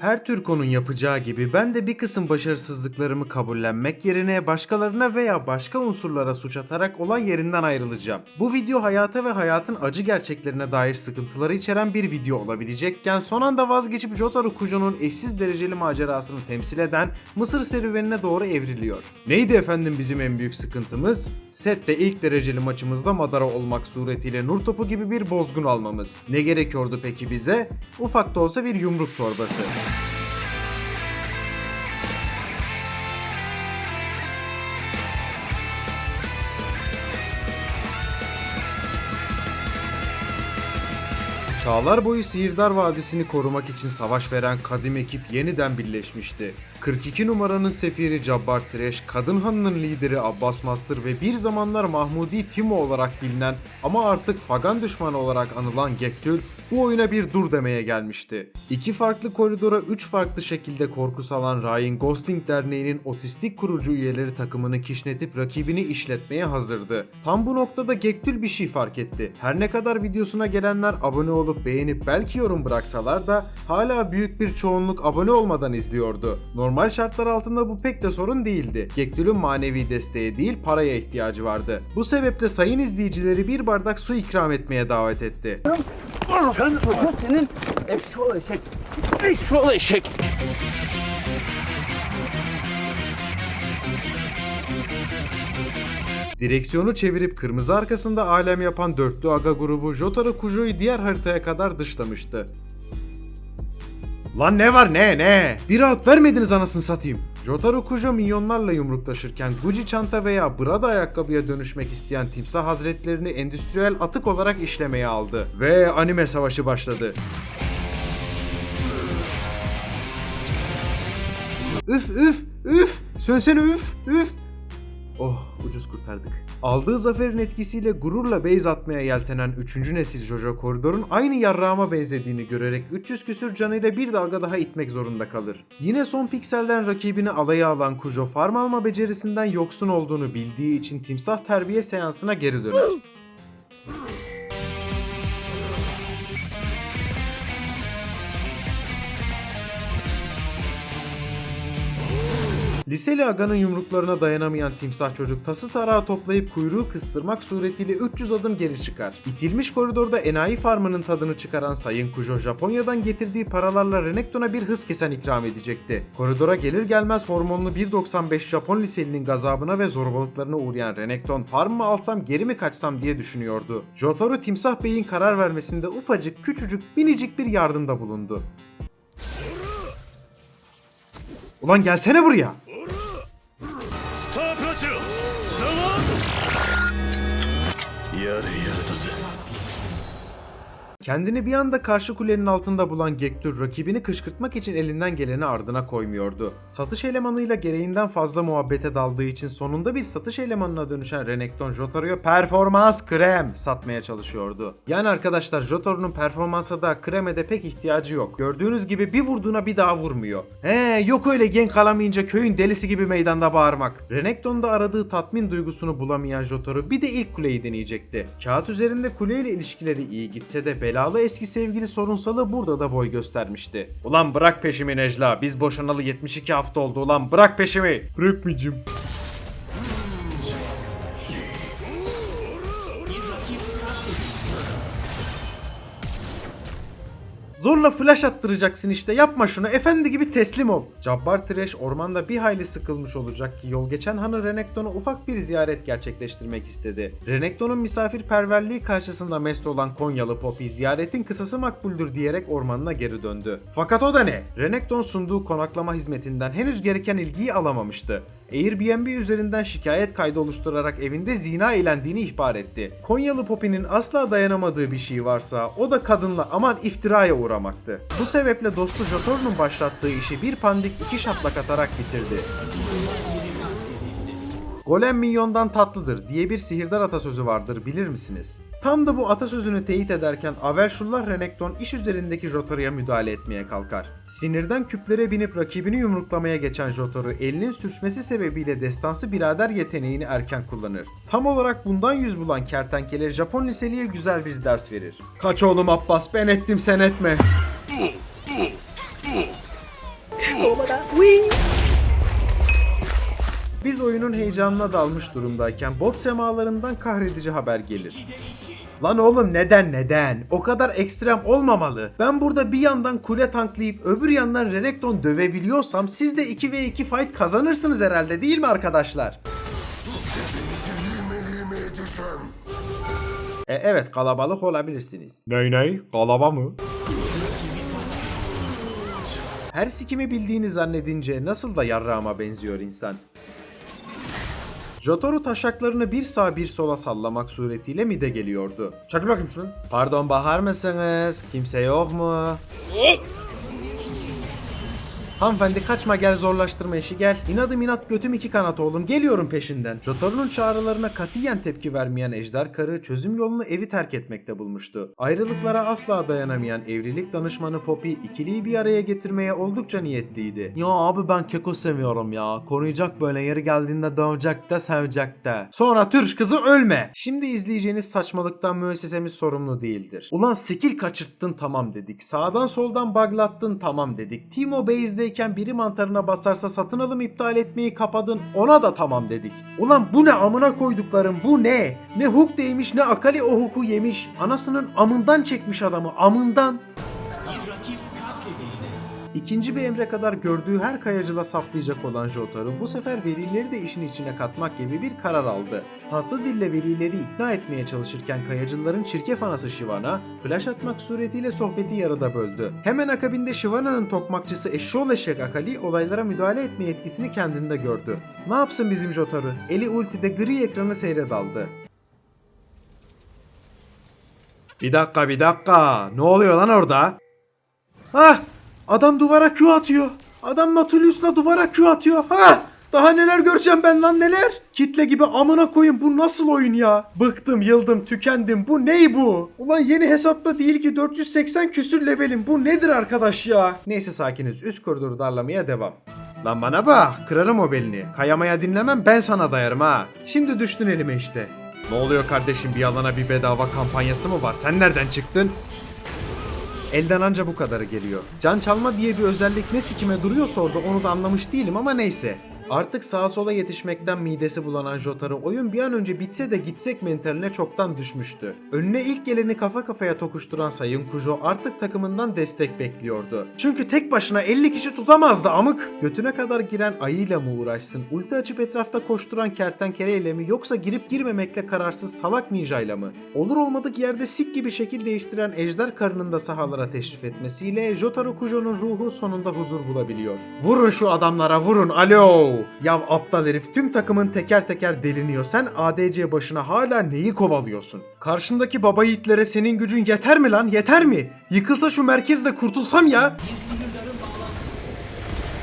Her Türko'nun yapacağı gibi ben de bir kısım başarısızlıklarımı kabullenmek yerine başkalarına veya başka unsurlara suç atarak olan yerinden ayrılacağım. Bu video hayata ve hayatın acı gerçeklerine dair sıkıntıları içeren bir video olabilecekken son anda vazgeçip Jotaro Kujo'nun eşsiz dereceli macerasını temsil eden Mısır serüvenine doğru evriliyor. Neydi efendim bizim en büyük sıkıntımız? Sette ilk dereceli maçımızda Madara olmak suretiyle nur topu gibi bir bozgun almamız. Ne gerekiyordu peki bize? Ufak da olsa bir yumruk torbası. Çağlar boyu Sihirdar Vadisi'ni korumak için savaş veren kadim ekip yeniden birleşmişti. 42 numaranın sefiri Cabbar Tireş, Kadın Hanı'nın lideri Abbas Master ve bir zamanlar Mahmudi Timo olarak bilinen ama artık Fagan düşmanı olarak anılan Gektül bu oyuna bir dur demeye gelmişti. İki farklı koridora üç farklı şekilde korku salan Ryan Ghosting Derneği'nin otistik kurucu üyeleri takımını kişnetip rakibini işletmeye hazırdı. Tam bu noktada Gektül bir şey fark etti. Her ne kadar videosuna gelenler abone olup beğenip belki yorum bıraksalar da hala büyük bir çoğunluk abone olmadan izliyordu. Normal şartlar altında bu pek de sorun değildi. Gektül'ün manevi desteğe değil paraya ihtiyacı vardı. Bu sebeple sayın izleyicileri bir bardak su ikram etmeye davet etti. Sen bu senin eşşoğlu eşek. Eşşoğlu eşek. Direksiyonu çevirip kırmızı arkasında alem yapan dörtlü aga grubu Jotaro Kujo'yu diğer haritaya kadar dışlamıştı. Lan ne var ne ne? Bir rahat vermediniz anasını satayım. Jotaro Kujo milyonlarla yumruklaşırken Gucci çanta veya Prada ayakkabıya dönüşmek isteyen timsah hazretlerini endüstriyel atık olarak işlemeye aldı. Ve anime savaşı başladı. Üf üf üf! Sönsene üf üf! Oh ucuz kurtardık. Aldığı zaferin etkisiyle gururla base atmaya yeltenen 3. nesil Jojo koridorun aynı yarrağıma benzediğini görerek 300 küsür canıyla bir dalga daha itmek zorunda kalır. Yine son pikselden rakibini alaya alan Kujo farm alma becerisinden yoksun olduğunu bildiği için timsah terbiye seansına geri döner. Liseli Aga'nın yumruklarına dayanamayan timsah çocuk tası tarağı toplayıp kuyruğu kıstırmak suretiyle 300 adım geri çıkar. İtilmiş koridorda enayi farmının tadını çıkaran Sayın Kujo Japonya'dan getirdiği paralarla Renekton'a bir hız kesen ikram edecekti. Koridora gelir gelmez hormonlu 1.95 Japon liselinin gazabına ve zorbalıklarına uğrayan Renekton farm mı alsam geri mi kaçsam diye düşünüyordu. Jotaro Timsah Bey'in karar vermesinde ufacık küçücük minicik bir yardımda bulundu. Ulan gelsene buraya. スタープラチナザワやれやれだぜ。Kendini bir anda karşı kulenin altında bulan Gektur rakibini kışkırtmak için elinden geleni ardına koymuyordu. Satış elemanıyla gereğinden fazla muhabbete daldığı için sonunda bir satış elemanına dönüşen Renekton Jotaro'ya performans krem satmaya çalışıyordu. Yani arkadaşlar Jotaro'nun performansa da kreme de pek ihtiyacı yok. Gördüğünüz gibi bir vurduğuna bir daha vurmuyor. He yok öyle genk alamayınca köyün delisi gibi meydanda bağırmak. Renekton'da aradığı tatmin duygusunu bulamayan Jotaro bir de ilk kuleyi deneyecekti. Kağıt üzerinde kuleyle ilişkileri iyi gitse de belalı eski sevgili sorunsalı burada da boy göstermişti. Ulan bırak peşimi Necla biz boşanalı 72 hafta oldu ulan bırak peşimi. Bırakmayacağım. Zorla flash attıracaksın işte yapma şunu efendi gibi teslim ol. Cabbar Trash ormanda bir hayli sıkılmış olacak ki yol geçen hanı Renekton'a ufak bir ziyaret gerçekleştirmek istedi. Renekton'un misafirperverliği karşısında mest olan Konyalı Poppy ziyaretin kısası makbuldür diyerek ormanına geri döndü. Fakat o da ne? Renekton sunduğu konaklama hizmetinden henüz gereken ilgiyi alamamıştı. Airbnb üzerinden şikayet kaydı oluşturarak evinde zina eğlendiğini ihbar etti. Konyalı Poppy'nin asla dayanamadığı bir şey varsa o da kadınla aman iftiraya uğramaktı. Bu sebeple dostu Jotor'un başlattığı işi bir pandik iki şaplak atarak bitirdi. Golem milyondan tatlıdır diye bir sihirdar atasözü vardır bilir misiniz? Tam da bu atasözünü teyit ederken Averşullah Renekton iş üzerindeki Jotaro'ya müdahale etmeye kalkar. Sinirden küplere binip rakibini yumruklamaya geçen Jotaro elinin sürçmesi sebebiyle destansı birader yeteneğini erken kullanır. Tam olarak bundan yüz bulan kertenkele Japon liseliye güzel bir ders verir. Kaç oğlum Abbas ben ettim sen etme. Biz oyunun heyecanına dalmış durumdayken bot semalarından kahredici haber gelir. Lan oğlum neden neden? O kadar ekstrem olmamalı. Ben burada bir yandan kule tanklayıp öbür yandan Renekton dövebiliyorsam siz de 2 ve 2 fight kazanırsınız herhalde değil mi arkadaşlar? E, evet kalabalık olabilirsiniz. Ney ney? Kalaba mı? Her sikimi bildiğini zannedince nasıl da yarrağıma benziyor insan. Jotaro taşaklarını bir sağa bir sola sallamak suretiyle mide geliyordu. Çakıl bakayım şunu. Pardon bahar mısınız? Kimse yok mu? Hanımefendi kaçma gel zorlaştırma işi gel. İnadım inat götüm iki kanat oğlum geliyorum peşinden. Jotaro'nun çağrılarına katiyen tepki vermeyen ejder karı çözüm yolunu evi terk etmekte bulmuştu. Ayrılıklara asla dayanamayan evlilik danışmanı Poppy ikiliyi bir araya getirmeye oldukça niyetliydi. Ya abi ben keko seviyorum ya. Koruyacak böyle yeri geldiğinde dövecek de sevecek de. Sonra Türk kızı ölme. Şimdi izleyeceğiniz saçmalıktan müessesemiz sorumlu değildir. Ulan skill kaçırttın tamam dedik. Sağdan soldan buglattın tamam dedik. Timo Base'deyken biri mantarına basarsa satın alım iptal etmeyi kapadın ona da tamam dedik. Ulan bu ne amına koyduklarım bu ne? Ne hook değmiş ne Akali o hook'u yemiş. Anasının amından çekmiş adamı amından. İkinci bir emre kadar gördüğü her kayacıla saplayacak olan Jotaro bu sefer velileri de işin içine katmak gibi bir karar aldı. Tatlı dille velileri ikna etmeye çalışırken kayacıların çirkef anası Shivana, flash atmak suretiyle sohbeti yarıda böldü. Hemen akabinde Shivana'nın tokmakçısı eşşoğlu eşek Akali olaylara müdahale etme yetkisini kendinde gördü. Ne yapsın bizim Jotaro? Eli ultide gri ekranı seyre daldı. Bir dakika bir dakika. Ne oluyor lan orada? Hah! Adam duvara Q atıyor. Adam Natulius'la duvara Q atıyor. Ha! Daha neler göreceğim ben lan neler? Kitle gibi amına koyun bu nasıl oyun ya? Bıktım, yıldım, tükendim. Bu ney bu? Ulan yeni hesapta değil ki 480 küsür levelim. Bu nedir arkadaş ya? Neyse sakiniz. Üst koridoru darlamaya devam. Lan bana bak. Kırarım o belini. Kayamaya dinlemem ben sana dayarım ha. Şimdi düştün elime işte. Ne oluyor kardeşim bir alana bir bedava kampanyası mı var? Sen nereden çıktın? Elden anca bu kadarı geliyor. Can çalma diye bir özellik ne sikime duruyorsa orada onu da anlamış değilim ama neyse. Artık sağa sola yetişmekten midesi bulanan Jotaro oyun bir an önce bitse de gitsek mentaline çoktan düşmüştü. Önüne ilk geleni kafa kafaya tokuşturan Sayın Kujo artık takımından destek bekliyordu. Çünkü tek başına 50 kişi tutamazdı amık. Götüne kadar giren ayıyla mı uğraşsın, ulti açıp etrafta koşturan kertenkeleyle mi yoksa girip girmemekle kararsız salak ninjayla mı? Olur olmadık yerde sik gibi şekil değiştiren ejder karının da sahalara teşrif etmesiyle Jotaro Kujo'nun ruhu sonunda huzur bulabiliyor. Vurun şu adamlara vurun alo! Yav aptal herif tüm takımın teker teker deliniyor. Sen ADC başına hala neyi kovalıyorsun? Karşındaki baba yiğitlere senin gücün yeter mi lan? Yeter mi? Yıkılsa şu merkezde kurtulsam ya.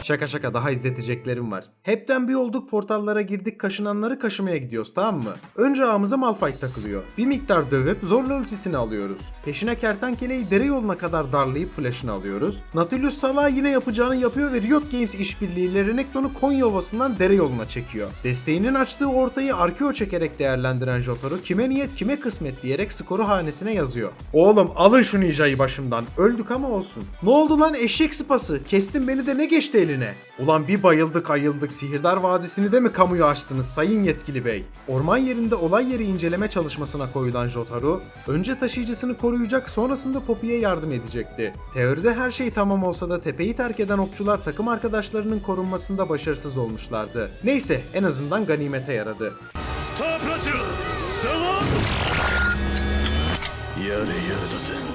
Şaka şaka daha izleteceklerim var. Hepten bir olduk portallara girdik kaşınanları kaşımaya gidiyoruz tamam mı? Önce ağımıza Malphite takılıyor. Bir miktar dövüp zorla ultisini alıyoruz. Peşine kertenkeleyi dere yoluna kadar darlayıp flash'ını alıyoruz. Nautilus Salah yine yapacağını yapıyor ve Riot Games işbirliğiyle Renekton'u Konya Ovası'ndan dere yoluna çekiyor. Desteğinin açtığı ortayı Arkeo çekerek değerlendiren Jotaro kime niyet kime kısmet diyerek skoru hanesine yazıyor. Oğlum alın şu ninjayı başımdan. Öldük ama olsun. Ne oldu lan eşek sıpası? Kestin beni de ne geçti eline? Ulan bir bayıldık ayıldık Sihirdar Vadisi'ni de mi kamuya açtınız sayın yetkili bey? Orman yerinde olay yeri inceleme çalışmasına koyulan Jotaro, önce taşıyıcısını koruyacak sonrasında Poppy'ye yardım edecekti. Teoride her şey tamam olsa da tepeyi terk eden okçular takım arkadaşlarının korunmasında başarısız olmuşlardı. Neyse en azından ganimete yaradı. スタープラチナザワやれやれだぜ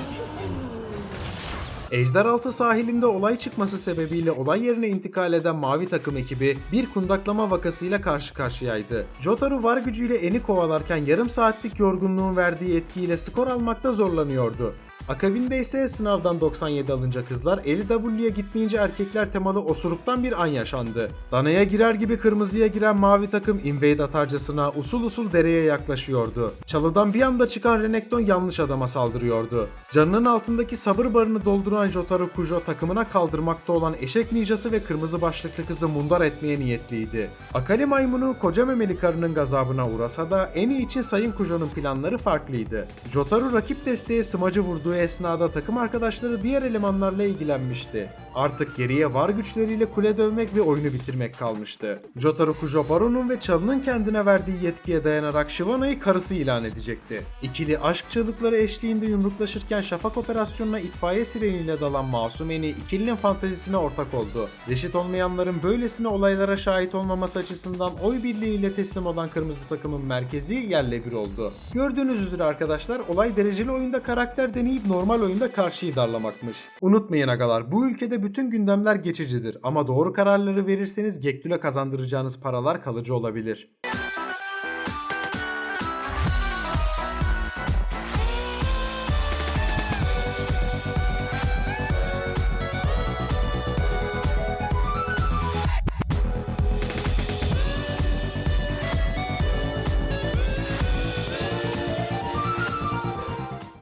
Ejderaltı sahilinde olay çıkması sebebiyle olay yerine intikal eden mavi takım ekibi bir kundaklama vakasıyla karşı karşıyaydı. Jotaro var gücüyle eni kovalarken yarım saatlik yorgunluğun verdiği etkiyle skor almakta zorlanıyordu. Akabinde ise sınavdan 97 alınca kızlar, LW'ye gitmeyince erkekler temalı osuruktan bir an yaşandı. Danaya girer gibi kırmızıya giren mavi takım invade atarcasına usul usul dereye yaklaşıyordu. Çalıdan bir anda çıkan Renekton yanlış adama saldırıyordu. Canının altındaki sabır barını dolduran Jotaro Kujo takımına kaldırmakta olan eşek ninjası ve kırmızı başlıklı kızı mundar etmeye niyetliydi. Akali maymunu koca memeli karının gazabına uğrasa da Eni için Sayın Kujo'nun planları farklıydı. Jotaro rakip desteğe smacı vurduğu esnada takım arkadaşları diğer elemanlarla ilgilenmişti. Artık geriye var güçleriyle kule dövmek ve oyunu bitirmek kalmıştı. Jotaro Kujo Baron'un ve Çalı'nın kendine verdiği yetkiye dayanarak Shivana'yı karısı ilan edecekti. İkili aşk çığlıkları eşliğinde yumruklaşırken şafak operasyonuna itfaiye sireniyle dalan Masumeni ikilinin fantezisine ortak oldu. Reşit olmayanların böylesine olaylara şahit olmaması açısından oy birliğiyle teslim olan kırmızı takımın merkezi yerle bir oldu. Gördüğünüz üzere arkadaşlar olay dereceli oyunda karakter deneyip normal oyunda karşıyı darlamakmış. Unutmayın agalar bu ülkede bütün gündemler geçicidir ama doğru kararları verirseniz Gektül'e kazandıracağınız paralar kalıcı olabilir.